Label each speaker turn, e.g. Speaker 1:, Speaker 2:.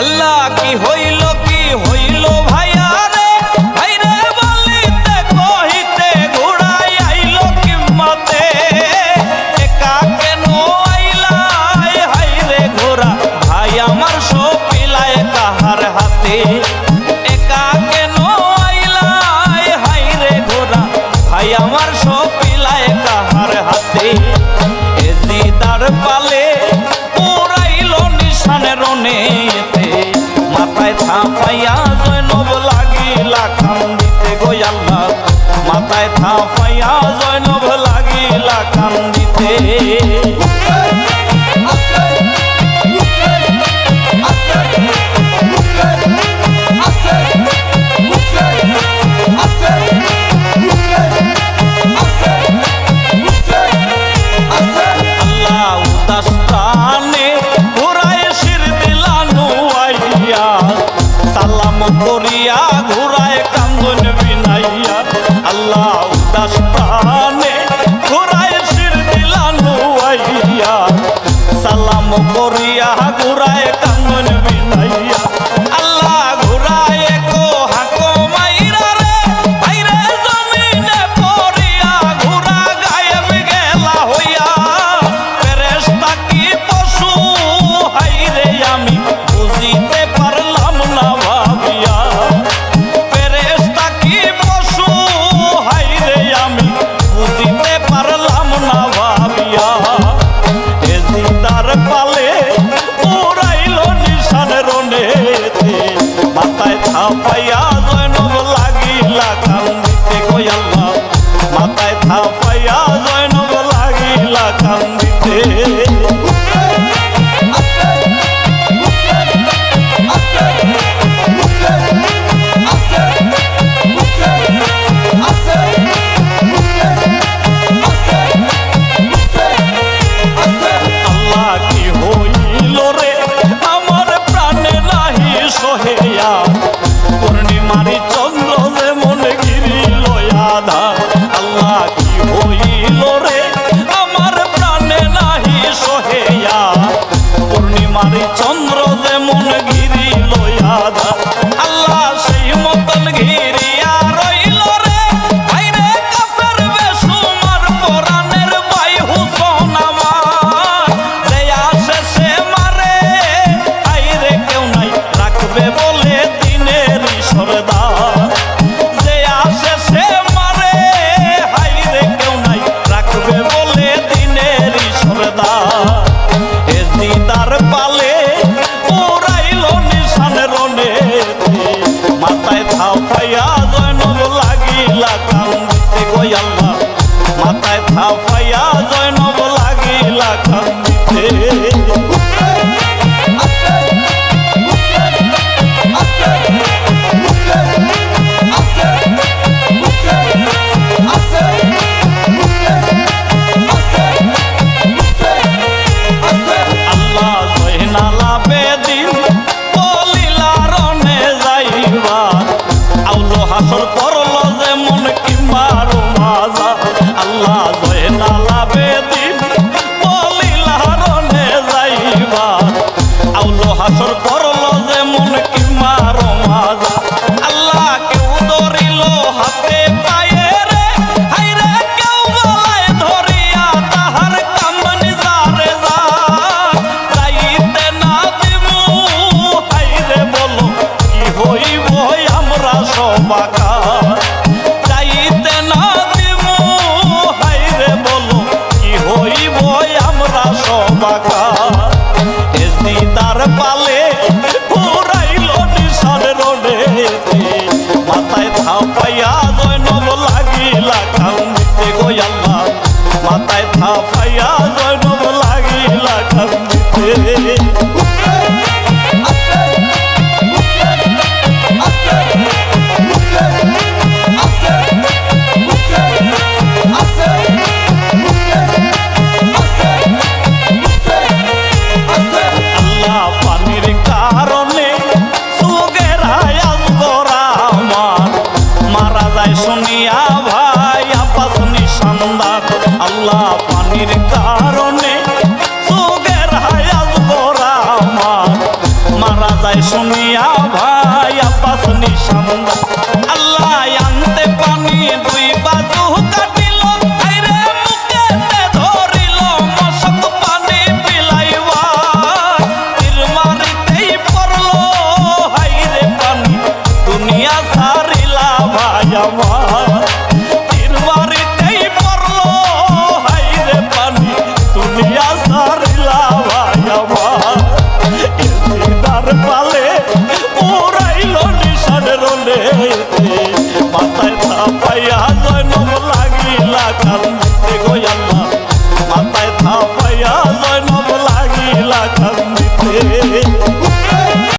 Speaker 1: আল্লাহ, কি হইল কি হইল ভাইয়া রে? ভাই রে বলিতে কহিতে ঘুরাই আইল কিম্মতে। একা কেন আইলাই হাই রে ঘোরা ভাই আমার সব পিলায় তাহার হাতে। একা কেন আইলাই হাই রে ঘোরা ভাই আমার সব তাহার হাতে। এজিদার পালে ছাপাইয়া পাইয়া জয়নব লাগিলা কাম দিতে কই মাথায় থাপা palo. থাও পাইয়া জয় নব লাগিলা খাও মিটে গো আল্লাহ মাথায় থাও পাইয়া